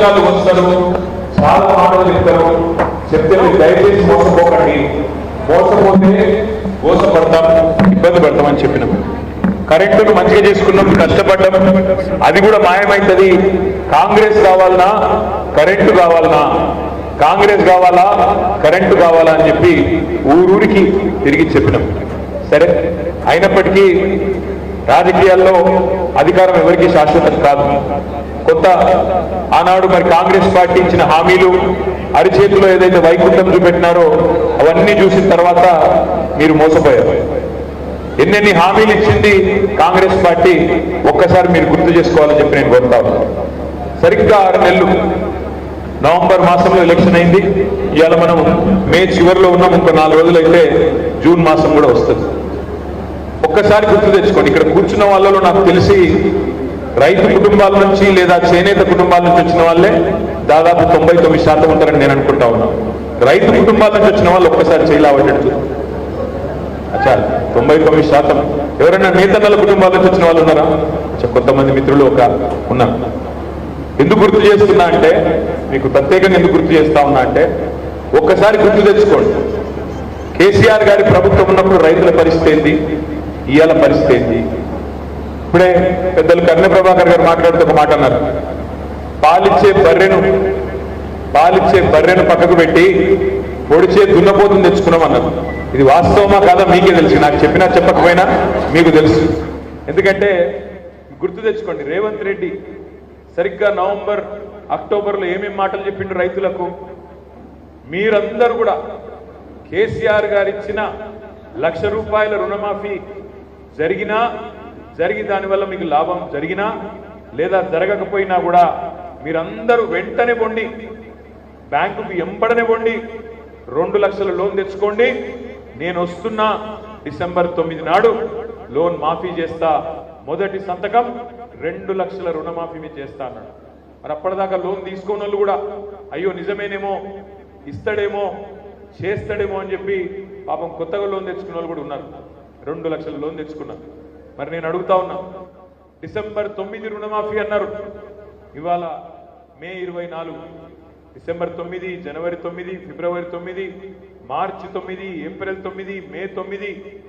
పుస్తకాలు ఉంచరు చాలా మాటలు చెప్తారు. చెప్తే మీరు దయచేసి మోసపోకండి. మోసపోతే మోసపడతాం ఇబ్బంది పడతామని చెప్పినాం. కరెంటును మంచిగా చేసుకున్నాం కష్టపడ్డాం. అది కూడా మాయమవుతుంది కాంగ్రెస్ కావాలనా? కరెంటు కావాలనా? కాంగ్రెస్ కావాలా? కరెంటు కావాలా అని చెప్పి ఊరూరికి తిరిగి చెప్పినాం. సరే? అయినప్పటికీ రాజకీయాల్లో అధికారం ఎవరికి శాశ్వతం కాదు. కొత్త ఆనాడు మరి కాంగ్రెస్ పార్టీ ఇచ్చిన హామీలు అరిచేతిలో ఏదైతే వైకుంఠం చూపెట్టినారో అవన్నీ చూసిన తర్వాత మీరు మోసపోయారు. ఎన్నెన్ని హామీలు ఇచ్చింది కాంగ్రెస్ పార్టీ ఒక్కసారి మీరు గుర్తు చేసుకోవాలని చెప్పి నేను కోరుతాను సరిగ్గా ఆరు నెలలు. నవంబర్ మాసంలో ఎలక్షన్ అయింది. ఇవాళ మనం మే చివరిలో ఉన్నాం. ఇంకో నాలుగు రోజులు అయితే జూన్ మాసం కూడా వస్తుంది. ఒక్కసారి గుర్తు తెచ్చుకోండి. ఇక్కడ కూర్చున్న వాళ్ళలో నాకు తెలిసి రైతు కుటుంబాల నుంచి లేదా చేనేత కుటుంబాల నుంచి వచ్చిన వాళ్ళే దాదాపు తొంభై తొమ్మిది శాతం ఉంటారని నేను అనుకుంటా ఉన్నా. రైతు కుటుంబాల నుంచి వచ్చిన వాళ్ళు ఒక్కసారి చేయలేవట్టు అచ్చా తొంభై తొమ్మిది శాతం. ఎవరైనా నేతన్నల కుటుంబాల నుంచి వచ్చిన వాళ్ళు ఉన్నారా? కొంతమంది మిత్రులు ఒక ఉన్నారు. ఎందుకు గుర్తు చేస్తున్నా అంటే మీకు ప్రత్యేకంగా ఎందుకు గుర్తు చేస్తా ఉన్నా అంటే ఒక్కసారి గుర్తు తెచ్చుకోండి. కేసీఆర్ గారి ప్రభుత్వం ఉన్నప్పుడు రైతుల పరిస్థితి ఏంది ఇవాళ పరిస్థితి ఏంటి? ఇప్పుడే పెద్దలు కర్ణ ప్రభాకర్ గారు మాట్లాడుతూ ఒక మాట అన్నారు. పాలిచ్చే బర్రెను పాలిచ్చే బర్రెను పక్కకు పెట్టి పొడిచే దున్నపోతుని తెచ్చుకున్నాం అన్నారు. ఇది వాస్తవమా కాదా మీకే తెలుసు. నాకు చెప్పినా చెప్పకపోయినా మీకు తెలుసు. ఎందుకంటే గుర్తు తెచ్చుకోండి రేవంత్ రెడ్డి సరిగ్గా నవంబర్ అక్టోబర్లో ఏమేం మాటలు చెప్పిండు రైతులకు? మీరందరూ కూడా కేసీఆర్ గారు ఇచ్చిన లక్ష రూపాయల రుణమాఫీ జరిగినా జరిగి దానివల్ల మీకు లాభం జరిగినా లేదా జరగకపోయినా కూడా మీరందరూ వెంటనే పొండి. బ్యాంకుకు ఎంబడనే పొండి. రెండు లక్షల లోన్ తెచ్చుకోండి. నేను వస్తున్నా డిసెంబర్ తొమ్మిది నాడు. లోన్ మాఫీ చేస్తా. మొదటి సంతకం రెండు లక్షల రుణమాఫీ మీద చేస్తా అన్నాడు. మరి అప్పటిదాకా లోన్ తీసుకోని వాళ్ళు కూడా అయ్యో నిజమేనేమో ఇస్తాడేమో చేస్తాడేమో అని చెప్పి పాపం కొత్తగా లోన్ తెచ్చుకున్న వాళ్ళు కూడా ఉన్నారు. రెండు లక్షల లోన్ తెచ్చుకున్నా. మరి నేను అడుగుతా ఉన్నా డిసెంబర్ తొమ్మిది రుణమాఫీ అన్నారు. ఇవాళ మే ఇరవై నాలుగు డిసెంబర్ తొమ్మిది జనవరి తొమ్మిది ఫిబ్రవరి తొమ్మిది మార్చి తొమ్మిది ఏప్రిల్ తొమ్మిది మే తొమ్మిది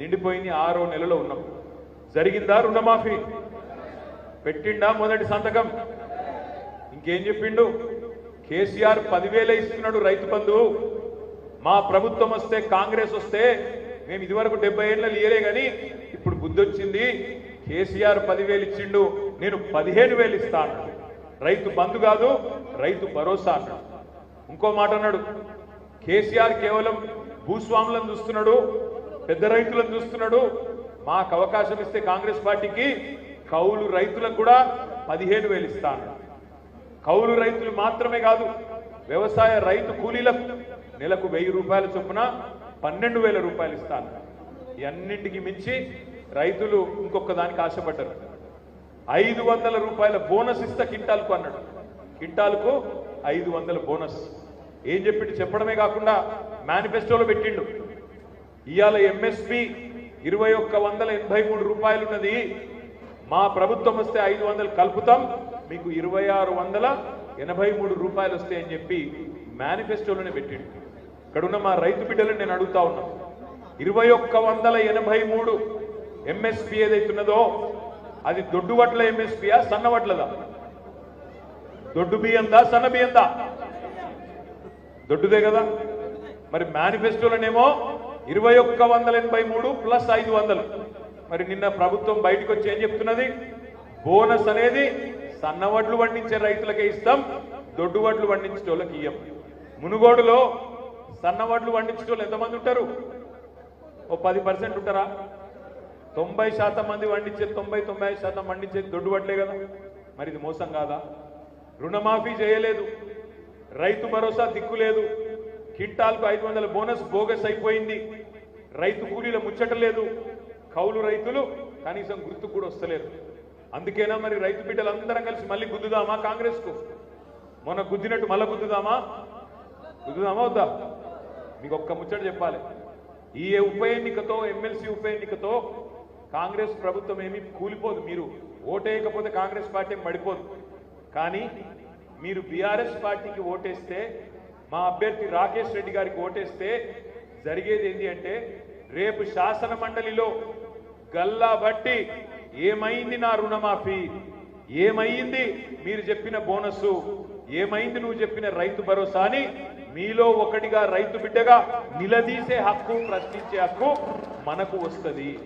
నిండిపోయింది ఆరో నెలలో ఉన్నాం. జరిగిందా రుణమాఫీ? పెట్టిండా మొదటి సంతకం? ఇంకేం చెప్పిండు? కేసీఆర్ పదివేలే ఇస్తున్నాడు రైతు బంధువు. మా ప్రభుత్వం వస్తే కాంగ్రెస్ వస్తే మేము ఇదివరకు డెబ్బై ఏళ్ళ ఇయలే కానీ ఇప్పుడు బుద్ధి వచ్చింది కేసీఆర్ పదివేలు ఇచ్చిండు నేను పదిహేను వేలు ఇస్తా అన్నాడు. రైతు బంధు కాదు రైతు భరోసా అన్నాడు. ఇంకో మాట అన్నాడు కేసీఆర్ కేవలం భూస్వాములను చూస్తున్నాడు పెద్ద రైతులను చూస్తున్నాడు మాకు అవకాశం ఇస్తే కాంగ్రెస్ పార్టీకి కౌలు రైతులకు కూడా పదిహేను వేలు ఇస్తాను కౌలు రైతులు మాత్రమే కాదు వ్యవసాయ రైతు కూలీలకు నెలకు వెయ్యి రూపాయల చొప్పున పన్నెండు వేల రూపాయలు ఇస్తాను. ఇవన్నింటికి మించి రైతులు ఇంకొక దానికి ఆశపడ్డారు. ఐదు వందల రూపాయల బోనస్ ఇస్తా కింటాల్కు అన్నాడు. కింటాల్కు ఐదు వందల బోనస్. ఏం చెప్పిండు? చెప్పడమే కాకుండా మేనిఫెస్టోలో పెట్టిండు. ఇవాళ ఎంఎస్పి ఇరవై ఒక్క వందల ఎనభై మూడు రూపాయలు ఉన్నది మా ప్రభుత్వం వస్తే ఐదు వందలు కలుపుతాం. మీకు ఇరవై ఆరు వందల ఎనభై మూడు రూపాయలు వస్తాయని చెప్పి మేనిఫెస్టోలోనే పెట్టిండు. ఇక్కడున్న మా రైతు బిడ్డలను నేను అడుగుతా ఉన్నా. ఇరవై ఒక్క వందల ఎనభై మూడు ఎంఎస్పి ఏదైతున్నదో అది దొడ్డు వడ్ల ఎంఎస్పియా సన్న వడ్లదా? దొడ్డు బియ్యందా సన్న బియ్యందా? దొడ్డుదే కదా. మరి మేనిఫెస్టోలోనేమో ఇరవై ఒక్క వందల ఎనభై మూడు ప్లస్ ఐదు వందలు. మరి నిన్న ప్రభుత్వం బయటకు వచ్చి ఏం చెప్తున్నది? బోనస్ అనేది సన్న వడ్లు పండించే రైతులకే ఇస్తాం దొడ్డు వడ్లు పండించే వాళ్ళకి ఇయ్యం. మునుగోడులో సన్న వడ్లు ఎంతమంది ఉంటారు? ఓ పది పర్సెంట్ ఉంటారా? తొంభై శాతం మంది పండించేది తొంభై తొంభై ఐదు శాతం వండించేది దొడ్డు వడ్లే కదా. మరి ఇది మోసం కాదా? రుణమాఫీ చేయలేదు. రైతు భరోసా దిక్కు లేదు. కింటాల్కు ఐదు వందల బోనస్ బోగస్ అయిపోయింది. రైతు కూలీల ముచ్చట లేదు. కౌలు రైతులు కనీసం గుర్తు కూడా వస్తలేరు. అందుకేనా మరి రైతు బిడ్డలందరం కలిసి మళ్ళీ గుద్దుదామా కాంగ్రెస్కు? మొన్న గుద్దినట్టు మళ్ళా గుద్దుదామా? గుద్దుదామా వద్దా? మీకు ఒక్క ముచ్చట చెప్పాలి. ఈ ఉప ఎన్నికతో ఎమ్మెల్సీ ఉప ఎన్నికతో కాంగ్రెస్ ప్రభుత్వం ఏమీ కూలిపోదు మీరు. ఓటేయకపోతే కాంగ్రెస్ పార్టీ మడిపోదు. పడిపోదు కానీ మీరు బీఆర్ఎస్ పార్టీకి ఓటేస్తే మా అభ్యర్థి రాకేష్ రెడ్డి గారికి ఓటేస్తే జరిగేది ఏంటి అంటే రేపు శాసన మండలిలో గల్లా బట్టి ఏమైంది నా రుణమాఫీ? ఏమైంది? మీరు చెప్పిన బోనస్ ఏమైంది నువ్వు చెప్పిన రైతు భరోసా అని? మీలో ఒకటిగా రైతు బిడ్డగా నిలదీసే హక్కు ప్రశ్నించే హక్కు మనకు వస్తుంది.